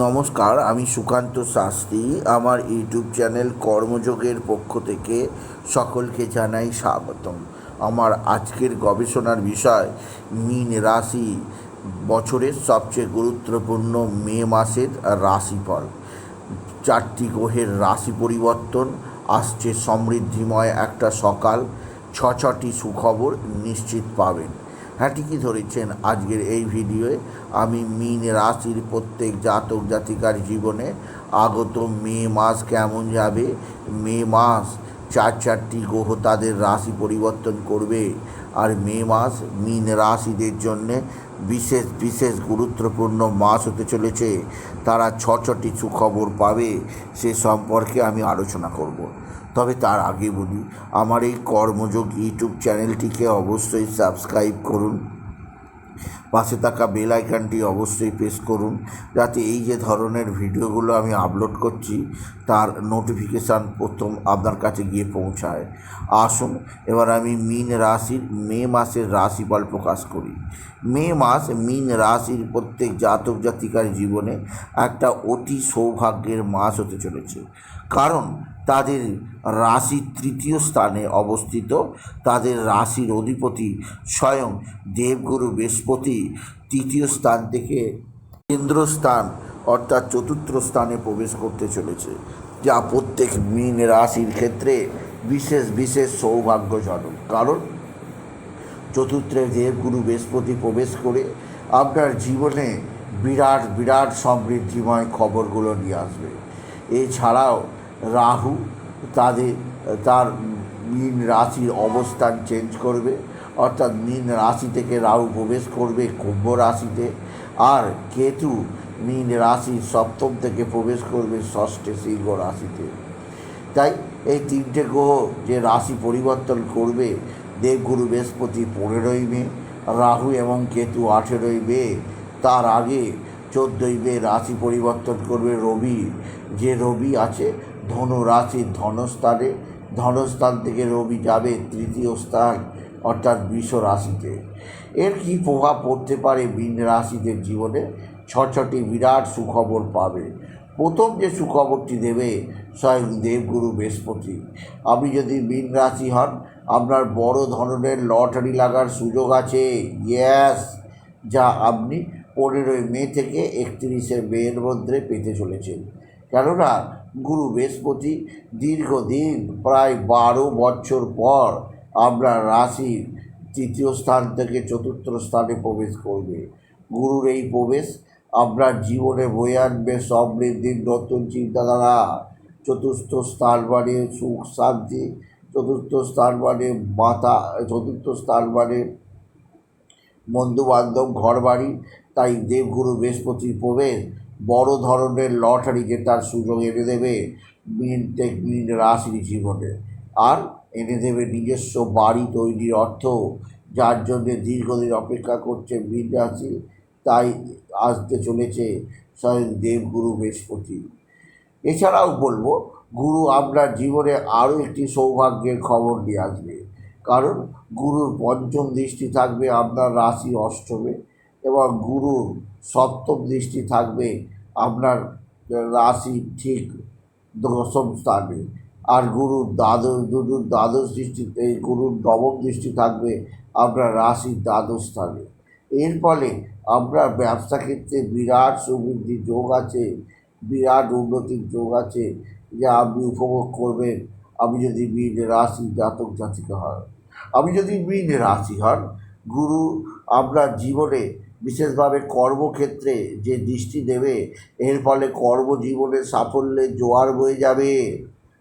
নমস্কার, আমি সুকান্ত শাস্ত্রী। আমার ইউটিউব চ্যানেল কর্মযোগের পক্ষ থেকে সকলকে জানাই স্বাগতম। আমার আজকের গবেষণার বিষয়, মীন রাশি বছরের সবচেয়ে গুরুত্বপূর্ণ মে মাসের রাশিফল। চারটি গ্রহের রাশি পরিবর্তন, আসছে সমৃদ্ধিময় একটা সকাল ছ ছটি সুখবর নিশ্চিত পাবেন। হ্যাঁ ঠিকই ধরেছেন আজকের এই ভিডিওয়ে আমি মিন রাশির প্রত্যেক জাতক, জাতিকার জীবনে আগত মে মাস কেমন যাবে? মে মাস চার চারটি গ্রহ তাদের রাশি পরিবর্তন করবে। আর মে মাস মিন রাশিদের জন্যে বিশেষ বিশেষ গুরুত্বপূর্ণ মাস হতে চলেছে। তারা ছ, ছটি সুখবর পাবে। সে সম্পর্কে আমি আলোচনা করব। তবে তার আগে বলি, আমার এই কর্মযোগ ইউটিউব চ্যানেলটিকে অবশ্যই সাবস্ক্রাইব করুন। পাশে থাকা বেল আইকনটি অবশ্যই প্রেস করুন, যাতে এই যে ধরনের ভিডিওগুলো আমি আপলোড করছি, তার নোটিফিকেশান প্রথম আপনার কাছে গিয়ে পৌঁছায়। আসুন, এবার আমি মিন রাশির মে মাসের রাশিফল প্রকাশ করি। মে মাস মিন রাশির প্রত্যেক জাতক জাতিকার জীবনে একটা অতি সৌভাগ্যের মাস হতে চলেছে। কারণ তাদের রাশির তৃতীয় স্থানে অবস্থিত। তাদের রাশির অধিপতি স্বয়ং দেবগুরু বৃহস্পতি তৃতীয় স্থান থেকে কেন্দ্রস্থান অর্থাৎ চতুর্থ স্থানে প্রবেশ করতে চলেছে, যা প্রত্যেক মীন রাশির ক্ষেত্রে বিশেষ বিশেষ সৌভাগ্যজনক। কারণ চতুর্থে দেবগুরু বৃহস্পতি প্রবেশ করে আপনার জীবনে বিরাট বিরাট সমৃদ্ধিময় খবরগুলো নিয়ে আসবে। এছাড়াও রাহু তাদের, তার মীন রাশির অবস্থান চেঞ্জ করবে। অর্থাৎ মীন রাশি থেকে রাহু প্রবেশ করবে কুম্ভ রাশিতে। আর কেতু মীন রাশির সপ্তম থেকে প্রবেশ করবে ষষ্ঠে সিংহ রাশিতে। তাই এই তিনটে গ্রহ যে রাশি পরিবর্তন করবে, দেবগুরু বৃহস্পতি পনেরোই মে, রাহু এবং কেতু আঠেরোই মে, তার আগে চোদ্দোই মে রাশি পরিবর্তন করবে রবি। যে রবি আছে ধনু রাশির ধনস্থানে, ধনস্থান থেকে রবি যাবে তৃতীয় স্থান, অর্থাৎ বিষ রাশিতে। এর কী প্রভাব পড়তে পারে মীন রাশিদের জীবনে? ছ ছটি বিরাট সুখবর পাবে। প্রথম যে সুখবরটি দেবে, স্বয়ং দেবগুরু বৃহস্পতি। আপনি যদি মীন রাশি হন, আপনার বড় ধরনের লটারি লাগার সুযোগ আছে। ইয়েস, যা আপনি পনেরোই মে থেকে একত্রিশে মের মধ্যে পেতে চলেছেন। কেননা গুরু বৃহস্পতি দীর্ঘদিন প্রায় বারো বছর পর আপনার রাশির তৃতীয় স্থান থেকে চতুর্থ স্থানে প্রবেশ করবে। গুরুর এই প্রবেশ আপনার জীবনে বয়ে আনবে সমৃদ্ধির নতুন চিন্তাধারা, চতুর্থ স্থান মানে সুখ, শান্তি, চতুর্থ স্থান মানে মাতা, চতুর্থ স্থান মানে বন্ধুবান্ধব ঘর বাড়ি তাই দেবগুরু বৃহস্পতির প্রবেশ বড় ধরনের লটারি জেতার সুযোগ এনে দেবে মিন টেক মিন রাশির জীবনে। আর এনে দেবে নিজস্ব বাড়ি তৈরির অর্থ, যার জন্য দীর্ঘদিন অপেক্ষা করছে মীন রাশি, তাই আসতে চলেছে স্বয়ং দেবগুরু বৃহস্পতি। এছাড়াও বলব, গুরু আপনার জীবনে আরও একটি সৌভাগ্যের খবর নিয়ে আসবে। কারণ গুরুর পঞ্চম দৃষ্টি থাকবে আপনার রাশি অষ্টমে এবং গুরুর সপ্তম দৃষ্টি থাকবে আপনার রাশি ঠিক দশম স্থানে। আর গুরুর দ্বাদশ গুরুর দ্বাদশ দৃষ্টি, এই গুরুর নবম দৃষ্টি থাকবে আপনার রাশির দ্বাদশ স্থানে। এর ফলে আপনার ব্যবসা ক্ষেত্রে বিরাট সমৃদ্ধির যোগ আছে, বিরাট উন্নতির যোগ আছে। যা আপনি উপভোগ করবেন আমি যদি মীন রাশি জাতক জাতিকা হন। আমি যদি মীন রাশি হন, গুরু আপনার জীবনে বিশেষভাবে কর্মক্ষেত্রে যে দৃষ্টি দেবে, এর ফলে কর্মজীবনে সাফল্যের জোয়ার বয়ে যাবে।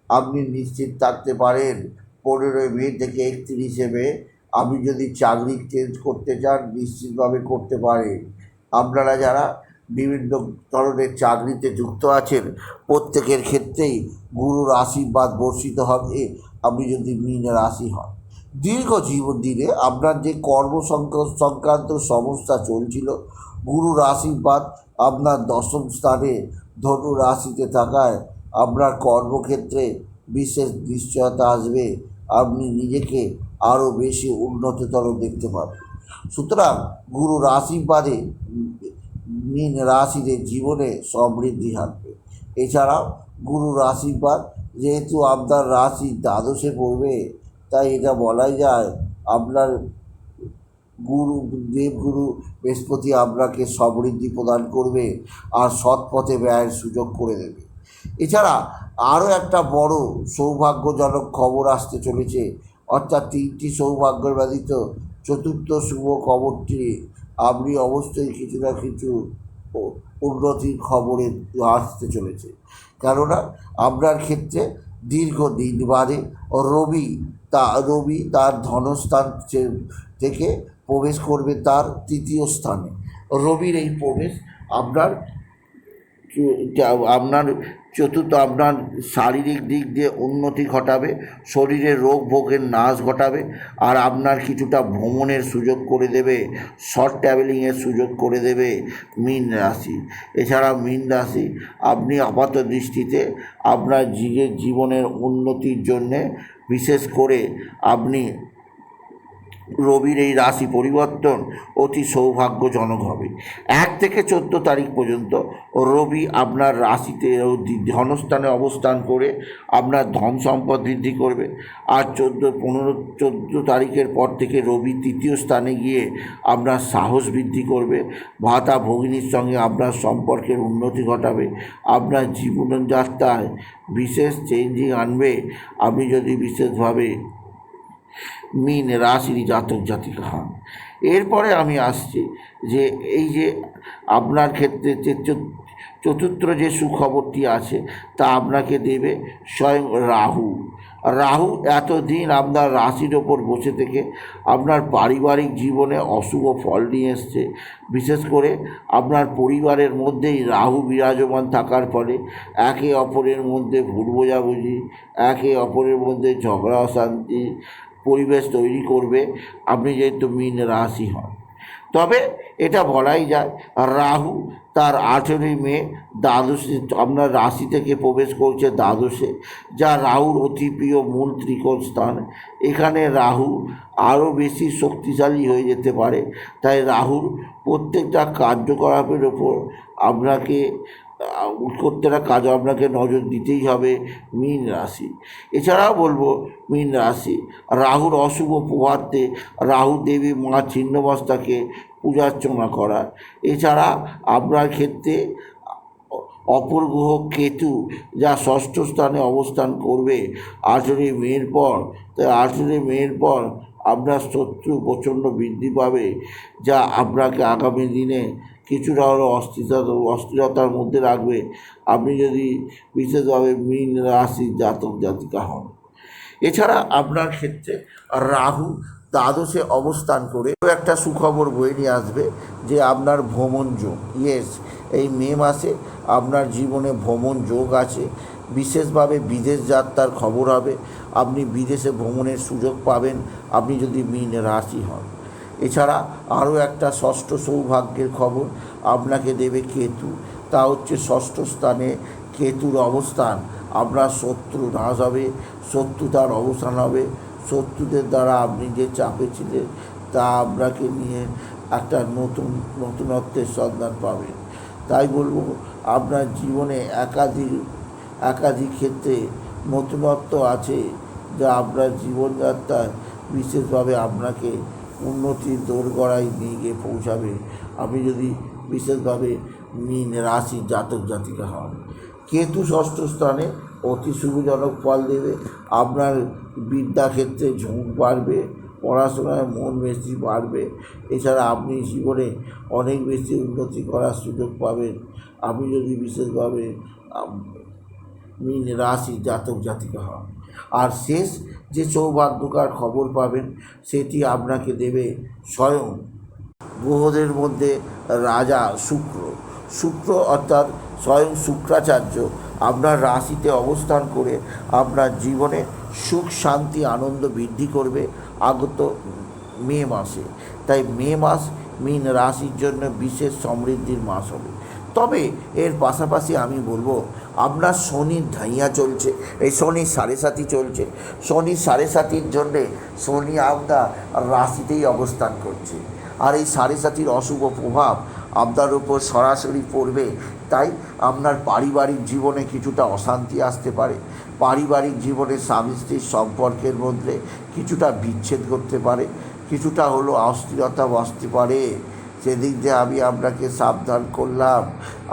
আপনি নিশ্চিত থাকতে পারেন, পনেরোই মে থেকে একত্রিশে মে আপনি যদি চাকরি চেঞ্জ করতে চান, নিশ্চিতভাবে করতে পারেন। আপনারা যারা বিভিন্ন ধরনের চাকরিতে যুক্ত আছেন, প্রত্যেকের ক্ষেত্রেই গুরুর আশীর্বাদ বর্ষিত হবে। আপনি যদি মীন রাশি হন। দীর্ঘ জীবন দিনে আপনার যে কর্ম সংক্র- সংক্রান্ত সমস্যা চলছিল গুরুর আশীর্বাদ আপনার দশম স্থানে ধনু রাশিতে থাকায় আপনার কর্মক্ষেত্রে বিশেষ নিশ্চয়তা আসবে। আপনি নিজেকে আরও বেশি উন্নততর দেখতে পাবেন। সুতরাং গুরুর আশীর্বাদে মীন রাশিদের জীবনে সমৃদ্ধি থাকবে এছাড়াও গুরুর আশীর্বাদ যেহেতু আপনার রাশি দ্বাদশে পড়বে তাই এটা বলাই যায়, আপনার গুরু, দেবগুরু বৃহস্পতি আপনাকে সমৃদ্ধি প্রদান করবে আর সৎ পথে ব্যয়ের সুযোগ করে দেবে। এছাড়া আরও একটা বড় সৌভাগ্যজনক খবর আসতে চলেছে, অর্থাৎ তিনটি সৌভাগ্যের ব্যতীত চতুর্থ শুভ খবরটি আপনি অবশ্যই কিছু না কিছু উন্নতির খবরে আসতে চলেছে। কেননা আপনার ক্ষেত্রে দীর্ঘদিন বাদে রবি তা রবি তার ধনস্থান থেকে প্রবেশ করবে তার তৃতীয় স্থানে। রবির এই প্রবেশ আপনার আপনার চতুর্থ, আপনার শারীরিক দিক দিয়ে উন্নতি ঘটাবে, শরীরে রোগ ভোগের নাশ ঘটাবে, আর আপনার কিছুটা ভ্রমণের সুযোগ করে দেবে, শর্ট ট্রাভেলিংয়ের সুযোগ করে দেবে মীন রাশি। এছাড়া মীন রাশি, আপনি আপাত দৃষ্টিতে আপনার নিজের জীবনের উন্নতির জন্যে বিশেষ করে আপনি রবির এই রাশি পরিবর্তন অতি সৌভাগ্যজনক হবে। এক থেকে চোদ্দ তারিখ পর্যন্ত রবি আপনার রাশিতে ধনস্থানে অবস্থান করে আপনার ধন সম্পদ বৃদ্ধি করবে। আর চোদ্দ, পনেরো, চোদ্দ তারিখের পর থেকে রবি তৃতীয় স্থানে গিয়ে আপনার সাহস বৃদ্ধি করবে। ভাতা ভগিনীর সঙ্গে আপনার সম্পর্কের উন্নতি ঘটাবে। আপনার জীবনযাত্রায় বিশেষ চেঞ্জিং আনবে। আপনি যদি বিশেষভাবে মিন রাশির জাতক জাতিকা। হন এরপরে আমি আসছি যে এই যে আপনার ক্ষেত্রে যে চতুর্থ যে সুখবরটি আছে তা আপনাকে দেবে স্বয়ং রাহু। রাহু এতদিন আপনার রাশির ওপর বসে থেকে আপনার পারিবারিক জীবনে অশুভ ফল নিয়ে এসছে। বিশেষ করে আপনার পরিবারের মধ্যেই রাহু বিরাজমান থাকার ফলে একে অপরের মধ্যে ভুল বোঝাবুঝি, একে অপরের মধ্যে ঝগড়া অশান্তি পরিবেশ তৈরি করবে, আপনি যেহেতু মীন রাশি হন। তবে এটা বলাই যায়, রাহু তার আঠেরোই মে দ্বাদশে, আপনার রাশি থেকে প্রবেশ করছে দ্বাদশে, যা রাহুর অতি প্রিয় মূল ত্রিকোণ স্থান। এখানে রাহু আরও বেশি শক্তিশালী হয়ে যেতে পারে, তাই রাহুর প্রত্যেকটা কার্যকলাপের ওপর আপনাকে প্রত্যেকটা কাজ আপনাকে নজর দিতেই হবে মীন রাশি। এছাড়াও বলব মীন রাশি, রাহুর অশুভ প্রভাতে রাহু দেবী মা ছিন্নমস্তাকে পূজার্চনা করা। এছাড়া আপনার ক্ষেত্রে অপর গ্রহ কেতু, যা ষষ্ঠ স্থানে অবস্থান করবে। আঠেরোই মেয়ের পর, তাই আঠেরোই মেয়ের পর আপনার শত্রু প্রচণ্ড বৃদ্ধি পাবে, যা আপনাকে আগামী দিনে কিছুটা হলেও অস্থিরতা, অস্থিরতার মধ্যে রাখবে। আপনি যদি বিশেষভাবে মীন রাশি জাতক জাতিকা হন। এছাড়া আপনার ক্ষেত্রে রাহু দ্বাদশে অবস্থান করে একটা সুখবর বয়ে নিয়ে আসবে যে আপনার ভ্রমণ যোগ। ইয়েস এই মে মাসে আপনার জীবনে ভ্রমণ যোগ আছে। বিশেষভাবে বিদেশ যাত্রার খবর হবে। আপনি বিদেশে ভ্রমণের সুযোগ পাবেন। আপনি যদি মীন রাশি হন। এছাড়া আরও একটা ষষ্ঠ সৌভাগ্যের খবর, আপনাকে দেবে কেতু। তা হচ্ছে ষষ্ঠ স্থানে কেতুর অবস্থান। আপনার শত্রু নাশ হবে শত্রুতার অবসান হবে। শত্রুদের দ্বারা আপনি যে চাপে ছিলেন, তা আপনাকে নিয়ে একটা নতুন, নতুনত্বের সন্ধান পাবেন। তাই বলব, আপনার জীবনে একাধিক একাধিক ক্ষেত্রে নতুনত্ব আছে যা আপনার জীবনযাত্রায় বিশেষভাবে আপনাকে উন্নতির দোরগড়ায় নিয়ে গিয়ে পৌঁছাবে। আপনি যদি বিশেষভাবে মীন রাশি জাতক জাতিকা হন কেতু ষষ্ঠ স্থানে অতি শুভজনক ফল দেবে আপনার বিদ্যাক্ষেত্রে ঝোঁক বাড়বে পড়াশোনায় মন বেশি বাড়বে। এছাড়া আপনি জীবনে অনেক বেশি উন্নতি করার সুযোগ পাবেন। আপনি যদি বিশেষভাবে আম, মীন রাশি জাতক জাতিকা হন আর শেষ যে সৌভাগ্যকার খবর পাবেন, সেটি আপনাকে দেবে স্বয়ং। গ্রহদের মধ্যে রাজা শুক্র। শুক্র অর্থাৎ স্বয়ং শুক্রাচার্য আপনার রাশিতে অবস্থান করে আপনার জীবনে সুখ, শান্তি, আনন্দ বৃদ্ধি করবে আগত মে মাসে। তাই মে মাস মীন রাশির জন্য বিশেষ সমৃদ্ধির মাস হবে। তবে এর পাশাপাশি আমি বলব আপনার শনির ধাইয়া চলছে, এই শনির সাড়ে সাতি চলছে। শনির সাড়ে সাতির জন্যে শনি আপনার রাশিতেই অবস্থান করছে। আর এই সাড়ে সাতির অশুভ প্রভাব আপনার উপর সরাসরি পড়বে, তাই আপনার পারিবারিক জীবনে কিছুটা অশান্তি আসতে পারে। পারিবারিক জীবনে স্বামী স্ত্রীর সম্পর্কের মধ্যে কিছুটা বিচ্ছেদ করতে পারে, কিছুটা হলো অস্থিরতা বসতে পারে। সেদিক দিয়ে আমি আপনাকে সাবধান করলাম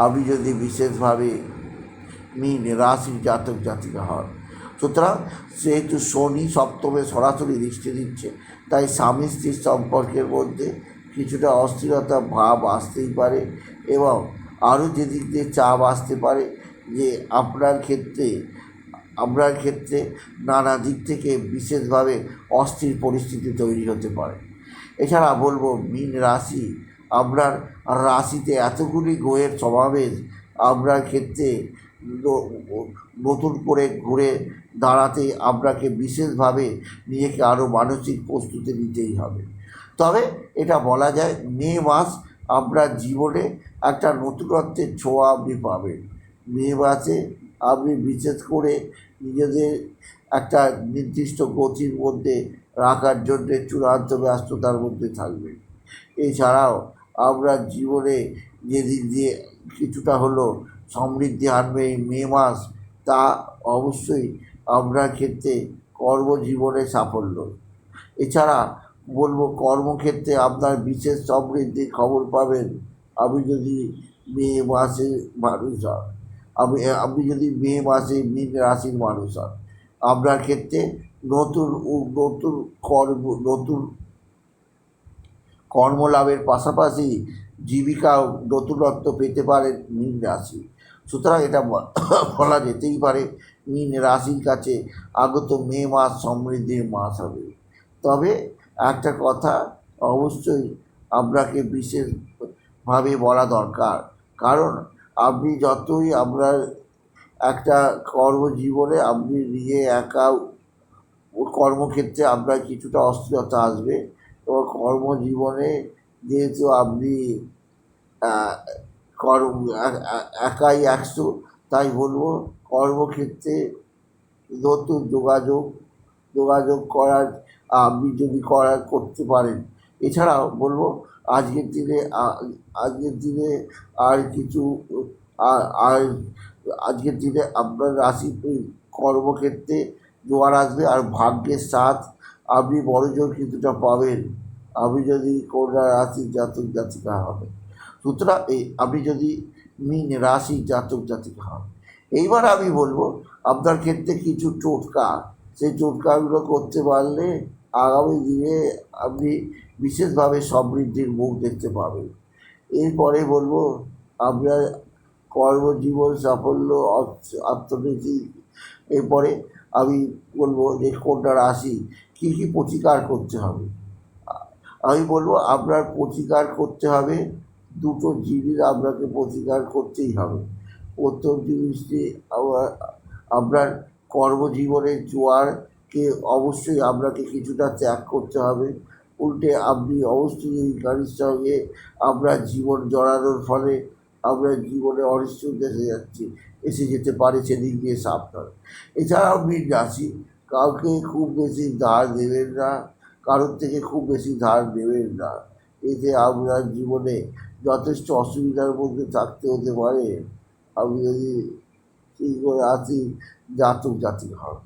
আমি যদি বিশেষভাবে মিন রাশির জাতক জাতিকা হন। সুতরাং সেহেতু শনি সপ্তমে সরাসরি দৃষ্টি দিচ্ছে, তাই স্বামী স্ত্রীর সম্পর্কের মধ্যে কিছুটা অস্থিরতা ভাব আসতেই পারে এবং আরও যেদিক দিয়ে চাপ আসতে পারে যে আপনার ক্ষেত্রে আপনার ক্ষেত্রে নানা দিক থেকে বিশেষভাবে অস্থির পরিস্থিতি তৈরি হতে পারে। এছাড়া বলব, মীন রাশি আপনার রাশিতে এতগুলি গ্রহের সমাবেশ আপনার ক্ষেত্রে নতুন করে ঘুরে দাঁড়াতে আপনাকে বিশেষভাবে নিজেকে আরও মানসিক প্রস্তুতি নিতেই হবে। তবে এটা বলা যায় মে মাস আপনার জীবনে একটা নতুনত্বের ছোঁয়া আপনি পাবেন। মে মাসে আপনি বিশেষ করে নিজেদের একটা নির্দিষ্ট গতির মধ্যে রাখার জন্যে চূড়ান্ত ব্যস্ততার মধ্যে থাকবেন। এছাড়াও আপনার জীবনে যেদিক দিয়ে কিছুটা হলো সমৃদ্ধি আনবে এই মে মাস, তা অবশ্যই আপনার ক্ষেত্রে কর্মজীবনে সাফল্য। এছাড়া বলব কর্মক্ষেত্রে আপনার বিশেষ সমৃদ্ধির খবর পাবেন। আপনি যদি মে মাসে মানুষ হন আপনি আপনি যদি মে মাসে মীন রাশির মানুষ হন, আপনার ক্ষেত্রে নতুন নতুন কর্ম, নতুন কর্মলাভের পাশাপাশি জীবিকাও নতুনত্ব পেতে পারেন মীন রাশি। সুতরাং এটা বলা যেতেই পারে মীন রাশির কাছে আগত মে মাস সমৃদ্ধির মাস হবে। তবে একটা কথা অবশ্যই আপনাকে বিশেষভাবে বলা দরকার, কারণ আপনি যতই আপনার একটা কর্মজীবনে আপনি নিজে একা কর্মক্ষেত্রে আপনার কিছুটা অস্থিরতা আসবে এবং কর্মজীবনে যেহেতু আপনি কর্ম একাই একশো, তাই বলব কর্মক্ষেত্রে নতুন যোগাযোগ যোগাযোগ করার, আপনি যদি করার করতে পারেন। এছাড়াও বলব আজকের দিনে আজকের দিনে আর কিছু আর আজকের দিনে আপনার রাশি কর্মক্ষেত্রে জোয়ার আসবে আর ভাগ্যের সাথ আপনি বড় জোর কিছুটা পাবেন। আপনি যদি কন্যা রাশির জাতক জাতিকা হবে। সুতরাং এই আপনি যদি মিন রাশি জাতক জাতিকা হন, এইবার আমি বলব, আপনার ক্ষেত্রে কিছু টোটকা। সেই টোটকাগুলো করতে পারলে আগামী দিনে আপনি বিশেষভাবে সমৃদ্ধির মুখ দেখতে পাবেন। এরপরে বলব, আপনার কর্মজীবন সাফল্য অর্থ- অর্থনীতি এরপরে আমি বলব যে কোনটা রাশি কী কী প্রতিকার করতে হবে? আমি বলব আপনার প্রতিকার করতে হবে, দুটো জিনিস আপনাকে প্রতিকার করতেই হবে। প্রথম জিনিসটি আপনার কর্মজীবনের জোয়ারকে অবশ্যই আপনাকে কিছুটা ত্যাগ করতে হবে। উল্টে আপনি অবশ্যই এই গাড়ির সঙ্গে আপনার জীবন জড়ানোর ফলে আপনার জীবনে অনিশ্চিত এসে যাচ্ছে, এসে যেতে পারে সেদিক দিয়ে সাবধান। এছাড়াও মীন রাশি কাউকে খুব বেশি ধার দেবেন না, কারোর থেকে খুব বেশি ধার নেবেন না। এতে আপনার জীবনে যথেষ্ট অসুবিধার মধ্যে থাকতে হতে পারে। আপনি যদি সিংহ রাশি জাতক জাতিক হন।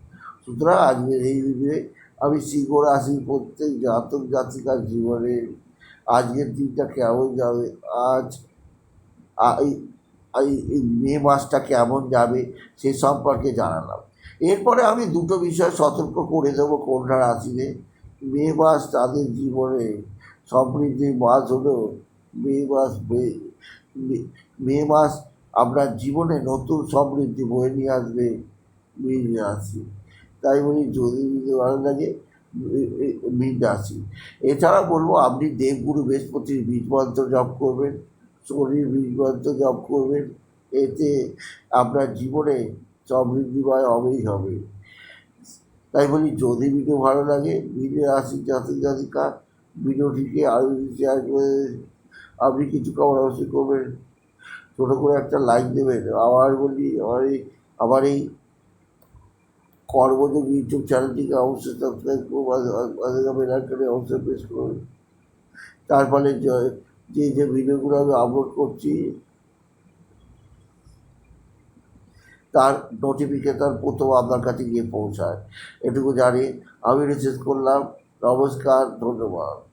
সুতরাং আজকের এই ভিডিওয়ে আমি সিংহ রাশির প্রত্যেক জাতক জাতিকার জীবনে। আজকের দিনটা কেমন যাবে, আজ এই মে মাসটা কেমন যাবে, সে সম্পর্কে জানালাম। এরপরে আমি দুটো বিষয় সতর্ক করে দেবো কন্যা রাশিতে মে মাস তাদের জীবনে সমৃদ্ধির মাস হলো মে মাস মে- মাস আপনার জীবনে নতুন সমৃদ্ধি বয়ে নিয়ে আসবে মীন রাশি। তাই বলি যদি ভালো লাগে মীন রাশি। এছাড়া বলব আপনি দেবগুরু বৃহস্পতির বীজ মন্ত্র জপ করবেন, শনির বীজ মন্ত্র জপ করবেন। এতে আপনার জীবনে সমৃদ্ধিময় হবেই হবে। তাই বলি, যদি ভিডিও ভালো লাগে ভিডিও আসি জাতক জাতিকা ভিডিওটিকে আরও শেয়ার করে আপনি কিছু খবর অবশ্যই করবেন। ছোটো করে একটা লাইক দেবেন। আবার বলি, আমার এই আমার এই কর্মযোগ ইউটিউব চ্যানেলটিকে অবশ্যই সাবস্ক্রাইব করুন বেলার করে অবশ্যই প্রেস করুন। তার ফলে যে যে ভিডিওগুলো আমি আপলোড করছি তার নোটিফিকেশন প্রথম আপনার কাছে গিয়ে পৌঁছায়। এটুকু জানি আমি রিসিভ করলাম। নমস্কার ধন্যবাদ।